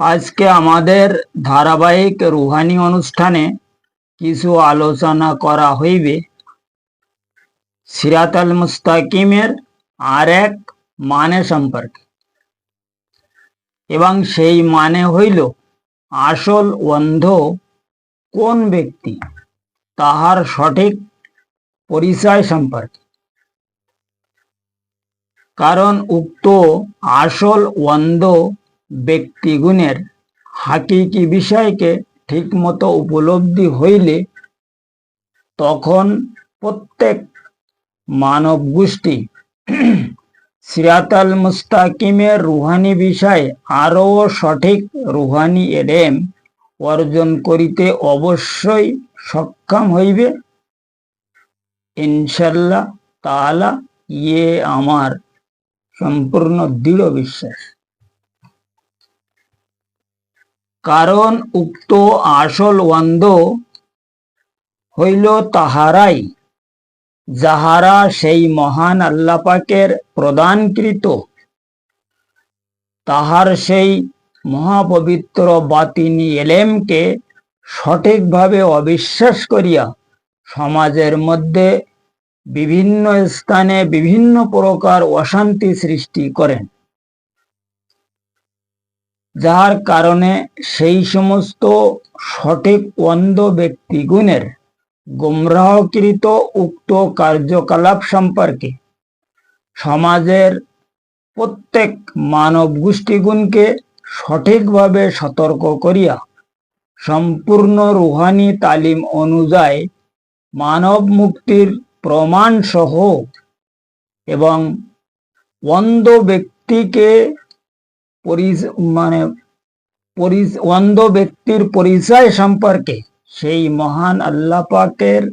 আজকে আমাদের ধারাবাহিক রুহানি অনুষ্ঠানে কিছু আলোচনা করা হইবে। সিরাত আল মুস্তাকিমের আর এক মানে সম্পর্কে। এবং সেই মানে হইল আসল অন্ধ কোন ব্যক্তি, তাহার সঠিক পরিচয় সম্পর্কে। কারণ উক্ত আসল অন্ধ ব্যক্তিগুণের হাকিকি বিষয়কে ঠিকমতো উপলব্ধি হইলে তখন প্রত্যেক মানব গোষ্ঠী সিরাতাল মুস্তাকিমের রুহানি বিষয়ে আরও সঠিক রুহানি এলেম অর্জন করিতে অবশ্যই সক্ষম হইবে। ইনশাল্লাহ তাআলা ইয়ে আমার সম্পূর্ণ দৃঢ় বিশ্বাস। কারণ উক্ত আসল অন্ধ হইল তাহারাই, যাহারা সেই মহান আল্লাপাকের প্রদানকৃত। তাহার সেই মহাপবিত্র বাতিনি এলেমকে সঠিকভাবে অবিশ্বাস করিয়া সমাজের মধ্যে বিভিন্ন স্থানে বিভিন্ন প্রকার অশান্তি সৃষ্টি করেন। যার কারণে সেই সমস্ত সঠিক অন্ধ ব্যক্তিগুণের গুমরাহকৃত উক্ত কার্যকলাপ সম্পর্কে সমাজের প্রত্যেক মানব গোষ্ঠীগুণকে সঠিকভাবে সতর্ক করিয়া সম্পূর্ণ রুহানি তালিম অনুযায়ী মানব মুক্তির প্রমাণসহ এবং অন্ধ ব্যক্তিকে মানে পরি- অন্ধ ব্যক্তির পরিচয় সম্পর্কে সেই মহান আল্লাহ পাকের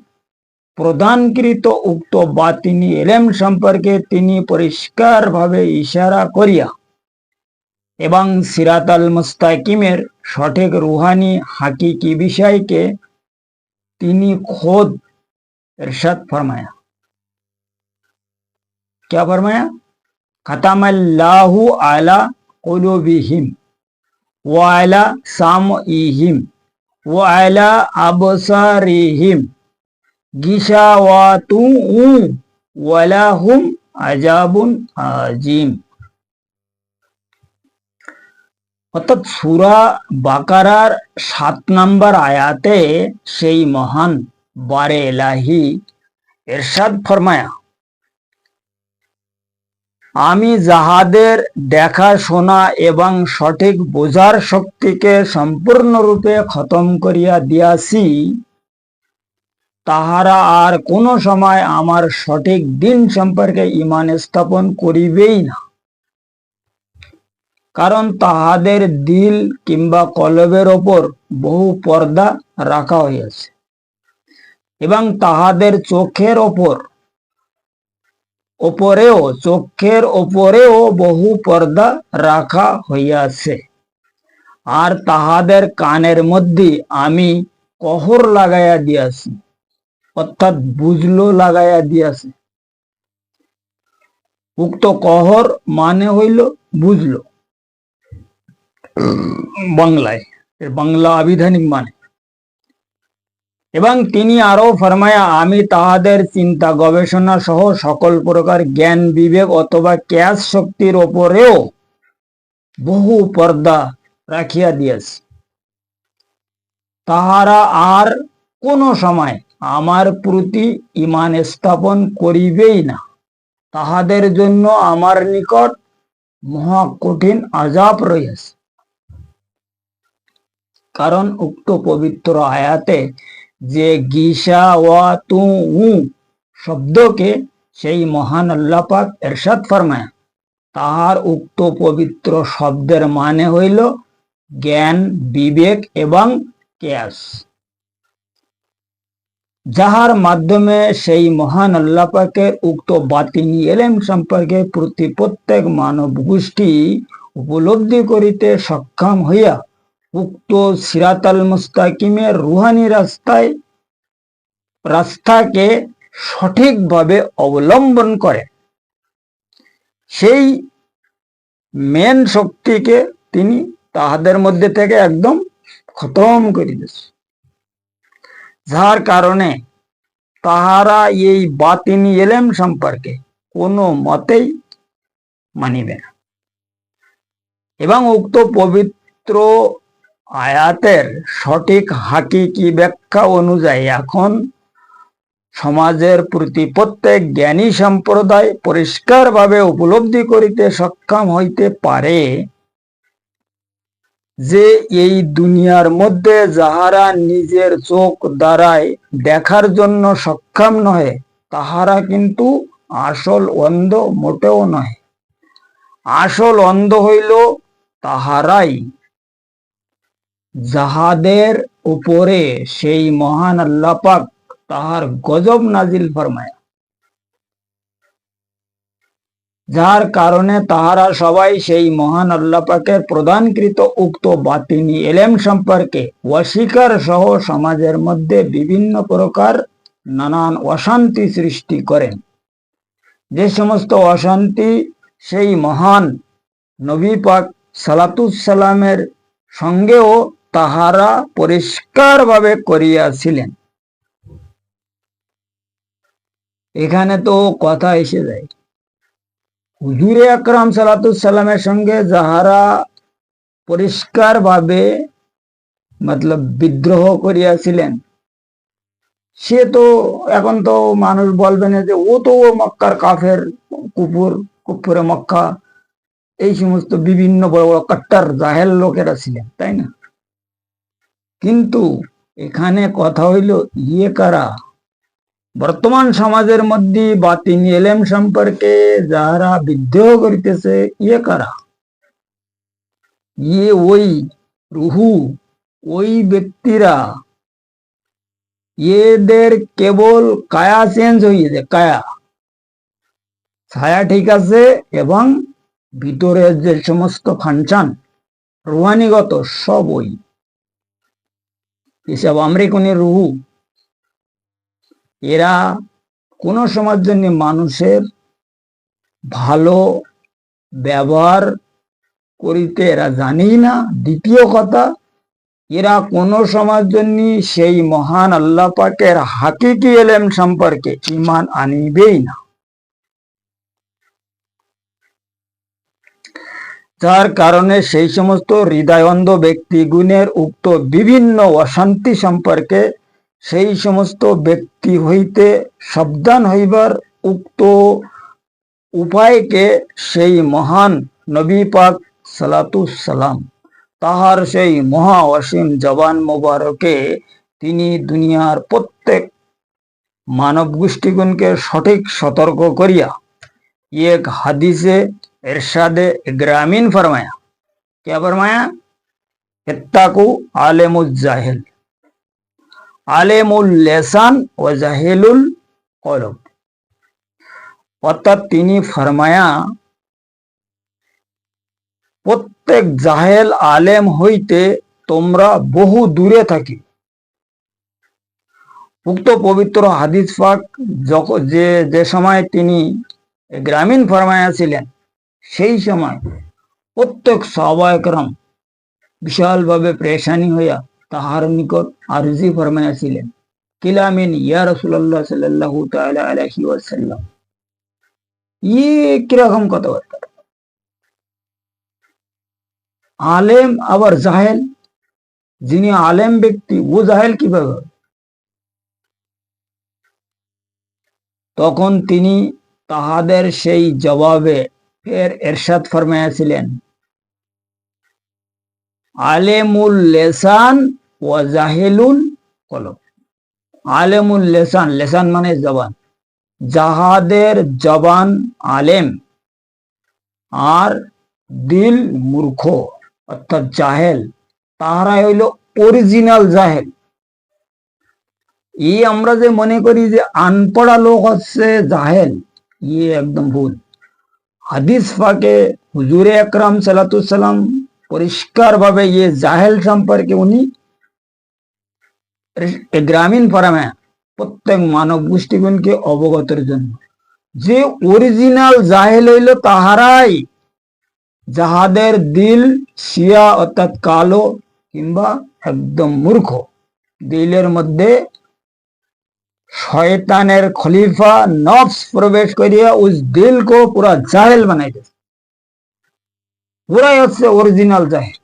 প্রদানকৃত উক্ত বাতিনি এলেম সম্পর্কে তিনি পরিষ্কারভাবে ইশারা করিয়া এবং সিরাত আল মুস্তাকিমের সঠিক রুহানি হাকিকি বিষয়কে তিনি খোদ इरशाद फरमाया क्या फरमाया खतमल्लाहु अला कुलूबिहिम কুলুবিহিম ওয়ালা সাম ইহিম ওয়ালা আবসারিহিম গিসাওয়াতু ওয়ালাহুম আজাবুন আজিম অর্থাৎ সুরা বাকারার সাত নাম্বার আয়াতে সেই মহান বারে এলাহি এরশাদ ফরমায়া আমি যাহাদের দেখা শোনা এবং সঠিক বোঝার শক্তিকে সম্পূর্ণরূপে খতম করিয়া দিয়াছি, তাহারা আর কোনো সময় আমার সঠিক দিন সম্পর্কে ইমান স্থাপন করিবেই না। কারণ তাহাদের দিল কিংবা কলবের ওপর বহু পর্দা রাখা হইয়াছে এবং তাহাদের চোখের ওপর ওপরেও, চোখের ওপরেও বহু পর্দা রাখা হইয়াছে। আর তাহাদের কানের মধ্যে আমি কহর লাগাইয়া দিয়াছি, অর্থাৎ বুঝলো লাগাইয়া দিয়াছে। উক্ত কহর মানে হইল বুঝলো বাংলায় বাংলা আবিধানিক মানে। এবং তিনি আরও ফরমায়া, আমি তাহাদের চিন্তা, গবেষণা সহ সকল প্রকার জ্ঞান, বিবেক অথবা ক্যাশ শক্তির ওপরেও বহু পর্দা রাখিয়া দিয়েছি। তাহারা আর কোনো সময় আমার প্রতি ইমান স্থাপন করিবেই না। তাহাদের জন্য আমার নিকট মহা কঠিন আজাব রয়েছে কারণ উক্ত পবিত্র আয়াতে যে গিসা ওয়া তু উ শব্দকে সেই মহান আল্লাহ পাক এরশাদ ফরমায়। তাহার উক্ত পবিত্র শব্দের মানে হইল জ্ঞান, বিবেক এবং ক্যাস। যাহার মাধ্যমে সেই মহান আল্লাহ পাকের উক্ত বাতিনি এলেম সম্পর্কে প্রতি প্রত্যেক মানব গোষ্ঠী উপলব্ধি করিতে সক্ষম হইয়া উক্ত সিরাতাল মুস্তাকিমের রুহানি রাস্তায়, রাস্তাকে সঠিকভাবে অবলম্বন করে। সেই মেন শক্তিকে তিনি তাহাদের মধ্যে থেকে একদম খতম করে দিয়েছে। যার কারণে তাহারা এই বাতিনি এলেম সম্পর্কে কোনো মতেই মানিবে না। এবং উক্ত পবিত্র আয়াতের সঠিক হাকিকি ব্যাখ্যা অনুযায়ী এখন সমাজের প্রতি প্রত্যেক জ্ঞানী সম্প্রদায় পরিষ্কারভাবে উপলব্ধি করিতে সক্ষম হইতে পারে যে এই দুনিয়ার মধ্যে যাহারা নিজের চোখ দ্বারায় দেখার জন্য সক্ষম নহে, তাহারা কিন্তু আসল অন্ধ মোটেও নয় আসল অন্ধ হইল তাহারাই। যাহাদের উপরে সেই মহান আল্লাপাক তাহার গজব নাজিল ফরমায়। যার কারণে তাহারা সবাই সেই মহান আল্লাপাকের প্রদানকৃত উক্ত বাতিনি এলেম সম্পর্কে অস্বীকার সহ সমাজের মধ্যে বিভিন্ন প্রকার নানান অশান্তি সৃষ্টি করেন। যে সমস্ত অশান্তি সেই মহান নবী পাক সালাতুসালামের সঙ্গেও তাহারা পরিষ্কারভাবে করিয়াছিলেন। এখানে তো কথা এসে যায়। হুজুরে আকরাম সালাতুসাল্লামের সঙ্গে যাহারা পরিষ্কারভাবে মতলব বিদ্রোহ করিয়াছিলেন, সে তো এখন তো মানুষ বলবে না যে, ও তো মক্কার কাফের কুপুর কুপুরে মক্কা, এই সমস্ত বিভিন্ন বড় বড় কাট্টার জাহেল লোকেরা ছিলেন, তাই না? কিন্তু এখানে কথা হইল ইয়ে কারা? বর্তমান সমাজের মধ্যে বাতিন এলেম সম্পর্কে যারা বিদ্রোহ করিতেছে ইয়ে কারা? ইয়ে ওই রুহু, ওই ব্যক্তিরা, এদের কেবল কায়া চেঞ্জ হয়েছে কায়া। ছায়া ঠিক আছে এবং ভিতরের যে সমস্ত ফাংশন রুহানিগত সব ওই। এসব আমেরিকানি রুহু। এরা কোনো সময়ের জন্য মানুষের ভালো ব্যবহার করিতে এরা জানেই না। দ্বিতীয় কথা, এরা কোনো সময়ের জন্য সেই মহান আল্লাহ পাকের হাকিকি এলেম সম্পর্কে ইমান আনিবেই না। যার কারণে সেই সমস্ত হৃদয়ন্ধ ব্যক্তিগুণের উক্ত বিভিন্ন অশান্তি সম্পর্কে সেই সমস্ত ব্যক্তি হইতে সাবধান হইবার উক্ত উপায়কে সেই মহান নবী পাক সালাতুসালাম তাহার সেই মহা অসীম জবান মোবারকে তিনি দুনিয়ার প্রত্যেক মানব গোষ্ঠীগণকে সঠিক সতর্ক করিয়া, এক হাদিসে গ্রামীণ ফরমায়া কে ফরমায়া ইত্তাকু আলেমুজ জাহেল আলেমুল লেসান ও জাহেলুল কলব অর্থাৎ তিনি ফরমায়া প্রত্যেক জাহেল আলেম হইতে তোমরা বহু দূরে থাকি উক্ত পবিত্র হাদিস পাক যে যে সময় তিনি গ্রামীণ ফরমায়া ছিলেন সেই সময় প্রত্যেক সবায়করম বিশালভাবে প্রেশানি হইয়া তাহার নিকট আরজি ফরমায়া ছিলেন কিলামিন, ইয়া রসুল্লাহ সাল্লাহ তালা আলহি ওয়াসাল্লাম। ইয়ে কীরকম কথাবার্তা? আলেম আবার জাহেল? যিনি আলেম ব্যক্তি, ও জাহেল কীভাবে? তখন তিনি তাহাদের সেই জবাবে ফের এরশাদ ফরমাইয়াছিলেন আলেমুল লেসান ও জাহেলুল কলব। আলেমুল লেসান লেসান মানে জবান। যাহাদের জবান আলেম আর দিল মূর্খ, অর্থাৎ জাহেল। তাহারাই হইল অরিজিনাল জাহেল। এই আমরা যে মনে করি যে আনপড়া লোক হচ্ছে জাহেল ইয়ে একদম ভুল। হাদিস ফাঁকে হুজুরে আকরাম সালাতুসাল্লাম পরিষ্কার ভাবে ইয়ে জাহেল সম্পর্কে উনি গ্রামীণ ফরামে প্রত্যেক মানব গোষ্ঠীগণকে অবগতের জন্য। যে অরিজিনাল জাহেল হইল তাহারাই। যাহাদের দিল শিয়া অর্থাৎ কালো কিংবা একদম মূর্খ। দিলের মধ্যে শয়তানের খলিফা নফস প্রবেশ করিয়া উস দিল কো পুরা জাহেল বানাই দিয়েছে পুরাই হচ্ছে অরিজিনাল জাহেল।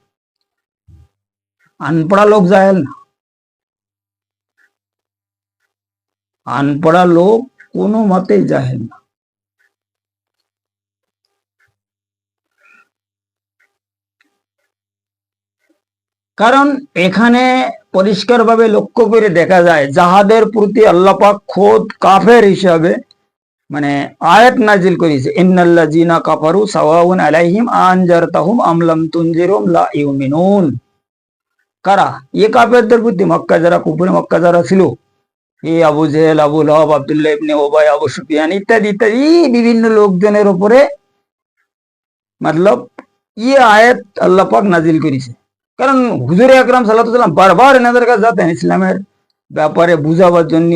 আনপড়া লোক জাহেল না। আনপড়া লোক কোনো মতেই জাহেল না। কারণ এখানে পরিষ্কারভাবে লক্ষ্য করে দেখা যায়, যাহাদের প্রতি আল্লাপাক খোদ কাফের হিসাবে মানে আয়াত নাজিল করেছে ইন্নাল্লা জিনা কাফারু সাওয়াউন আলাইহিম আনজারতাহুম আমলাম তুনজিরুম লা ইউমিনুন। কারা? এ কাফেরদের প্রতি মক্কা যারা কুপুরে মক্কা যারা ছিল এই আবু জেহেল, আবু লহব, আব্দুল্লাহ ইবনে ওবাই আবু সুফিয়ান ইত্যাদি ইত্যাদি, বিভিন্ন লোকজনের উপরে, মতলব ইয়ে আয়াত আল্লাহ পাক নাজিল করেছে। কারণ হুজুর আকরাম সাল্লাম বারবার এনাদের কাছে যেতেন ইসলামের ব্যাপারে বুঝাবার জন্য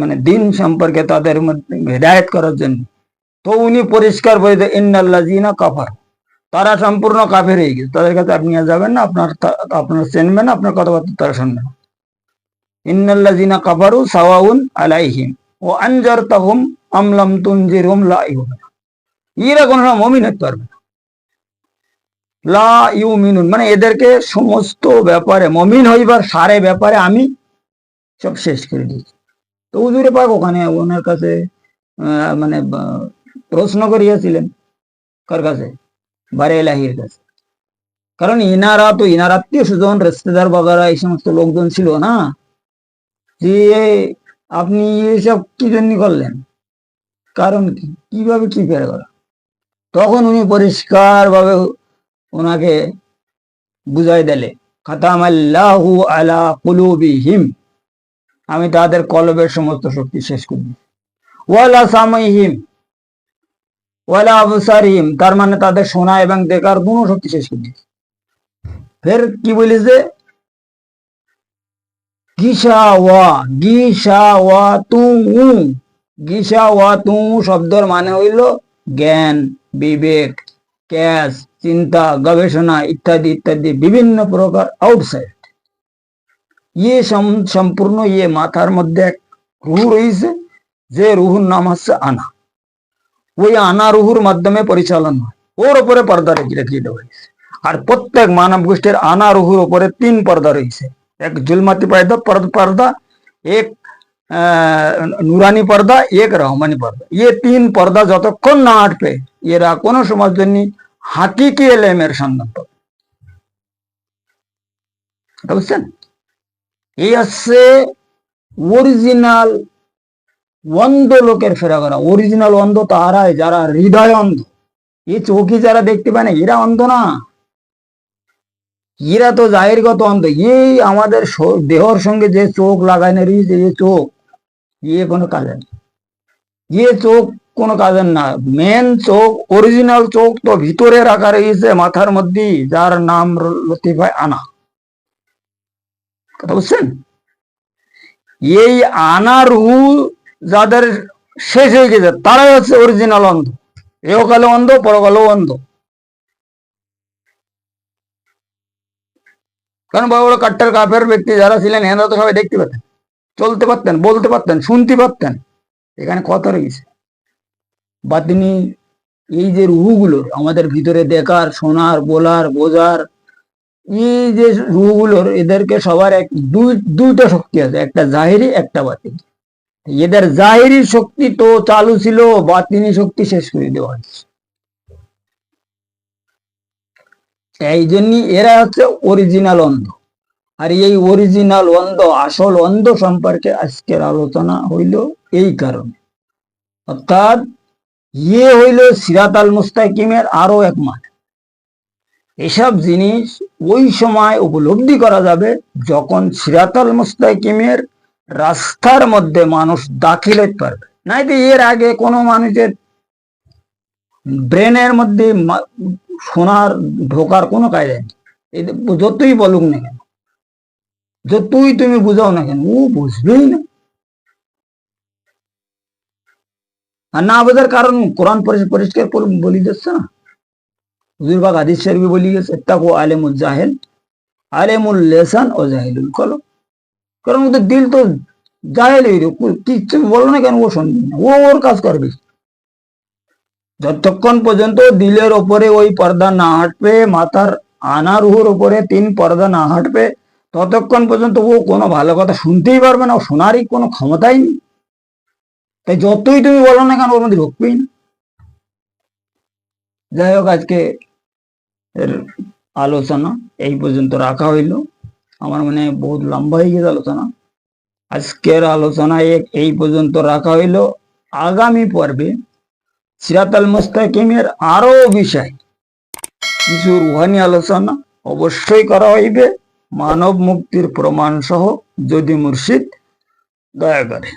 মানে দিন সম্পর্কে তাদের মধ্যে হেদায়ত করার জন্য। তো উনি পরিষ্কার বলে দেন ইন্নাল্লাহ কাফার। তারা সম্পূর্ণ কাফের হয়ে গেছে। তাদের কাছে আপনি যাবেন না, আপনার আপনার চেনবেন না, আপনার কথাবার্তা তারা শুনবেন না। ইন্নাল্লাহ জিনা কাফারু সাওয়াউন আলাইহিম ও আনজার তাহুম আমলাম তুনজিরুম লা ইউমিনুন এরা কোনো মমিন হতে পারবে না। লা ইউমিনুন মানে এদেরকে সমস্ত ব্যাপারে, মমিন হইবার সারে ব্যাপারে আমি সব শেষ করে দিয়েছি। তো উজুরে পাক ওখানে ওনার কাছে মানে প্রশ্ন করিয়াছিলেন কার কাছে? বারে এলাহির কাছে। কারণ ইনারা তো, ইনার আত্মীয় স্বজন, রেস্তেদার বাবারা, এই সমস্ত লোকজন ছিল না। যে আপনি এসব কি জন্য করলেন? কারণ কীভাবে কি করে করা? তখন উনি পরিষ্কার ভাবে ওনাকে বুঝাই দিলে। খাতাম আল্লাহু আলা কুলুবিহিম। আমি তাদের কলবের সমস্ত শক্তি শেষ করি। ওয়ালা সামাইহিম ওয়ালা আবসারিহিম। তার মানে তাদের শোনা এবং দেখার কোনো শক্তি শেষ করে। ফের কি বলেছে? গিসা ওয়া গিসা ওয়া তু গিসা ওয়া তু শব্দের মানে হইল জ্ঞান, বিবেক। ক্যাশ, চিন্তা, গবেষণা ইত্যাদি ইত্যাদি বিভিন্ন প্রকার আউটসাইড ইয়ে সম্পূর্ণ ইয়ে মাথার মধ্যে এক রুহ রয়েছে, যে রুহুর নাম হচ্ছে আনা। ওই আনা রুহুর মাধ্যমে পরিচালন হয়। ওর ওপরে পর্দা রেখে দেওয়া হয়েছে। আর প্রত্যেক মানব গোষ্ঠীর আনা রুহুর উপরে তিন পর্দা রয়েছে। এক জুলমাতি পর্দা পর্দ- এক নুরানি পর্দা, এক রহমানি পর্দা। ये তিন পর্দা যতক্ষণ না আটবে এরা কোনো সময়ের জন্য হাকিকি এলেমের সন্ধান পাবে। বুঝছেন? এই হচ্ছে অরিজিনাল অন্ধ লোকের ফেরা করা অরিজিনাল অন্ধ তারাই, যারা হৃদয় অন্ধ। এই চোখে যারা দেখতে পায় না, এরা অন্ধ না। এরা তো জাহিরগত অন্ধ। এই আমাদের দেহর সঙ্গে যে চোখ লাগাই না রয়েছে এই চোখ ইয়ে কোনো কাজের ইয়ে চোখ কোনো কাজের না। মেন চোখ অরিজিনাল চোখ তো ভিতরে রাখা রয়েছে মাথার মধ্যে যার নাম লতিফায় আনা। কথা বুঝছেন? এই আনা রুহু যাদের শেষ হয়ে গেছে, তারাই হচ্ছে অরিজিনাল অন্ধ। এহকালে অন্ধ পরকালেও অন্ধ। কারণ বড় বড় কাট্টার কাফের ব্যক্তি যারা ছিলেন, এনারা তো সবাই দেখতে পেতেন। চলতে পারতেন, বলতে পারতেন, শুনতে পারতেন। এখানে কথা রয়েছে। বা তিনি এই যে রুহুগুলোর আমাদের ভিতরে দেখার, শোনার, বলার, বোঝার, এই যে রুহুগুলোর এদেরকে সবার এক দুই দুইটা শক্তি আছে, একটা জাহিরি, একটা বাতিল। এদের জাহিরি শক্তি তো চালু ছিল বাতিনি শক্তি শেষ করে দেওয়া হয়েছে। এই জন্য এরা হচ্ছে অরিজিনাল অন্ধ। আর এই অরিজিনাল অন্ধ, আসল অন্ধ সম্পর্কে আজকের আলোচনা হইল এই কারণে। অর্থাৎ ইয়ে হইল সিরাত আল মুস্তাকিমের আরও এক মান এসব জিনিস ওই সময় উপলব্ধি করা যাবে যখন সিরাত আল মুস্তাকিমের রাস্তার মধ্যে মানুষ দাখিল হতে পারবে। নাই তো এর আগে কোনো মানুষের ব্রেনের মধ্যে শোনার ঢোকার কোনো কায়দা নেই। যতই বলুক না যতই তুমি বুঝাও না কেন? ও বুঝবেই না। আর না বোঝার কারণ কোরআন পরিষ্কার করে, বলি দিচ্ছে না? হুজুরবাগ হাদিস শরীফে বলি গেছে তাকু আলেমুল জাহেল, আলেমুল লেসান ও জাহিলুল কলম কারণ ওদের দিল তো জাহেল কিচ্ছু বলো না কেন? ও শুনবি না। ও ওর কাজ করবে। যতক্ষণ পর্যন্ত দিলের ওপরে ওই পর্দা না হাঁটবে, মাথার আনারুহুর ওপরে তিন পর্দা না হাঁটবে ততক্ষণ পর্যন্ত ও কোনো ভালো কথা শুনতেই পারবে না, ও শোনারই কোনো ক্ষমতাই নেই। তাই যতই তুমি বলো না কেন, ওর মধ্যে ঢুকবেই না। যাই হোক, আজকে এর আলোচনা এই পর্যন্ত রাখা হইল। আমার মনে বহুত লম্বা হয়ে গেছে আলোচনা। আজকের আলোচনা এই পর্যন্ত রাখা হইল। আগামী পর্বে সিরাত আল মুস্তাকিমের আরও বিষয়, কিছু রুহানি আলোচনা অবশ্যই করা হইবে। মানব মুক্তির প্রমাণ সহ যদি মুর্শিদ দয়া করে।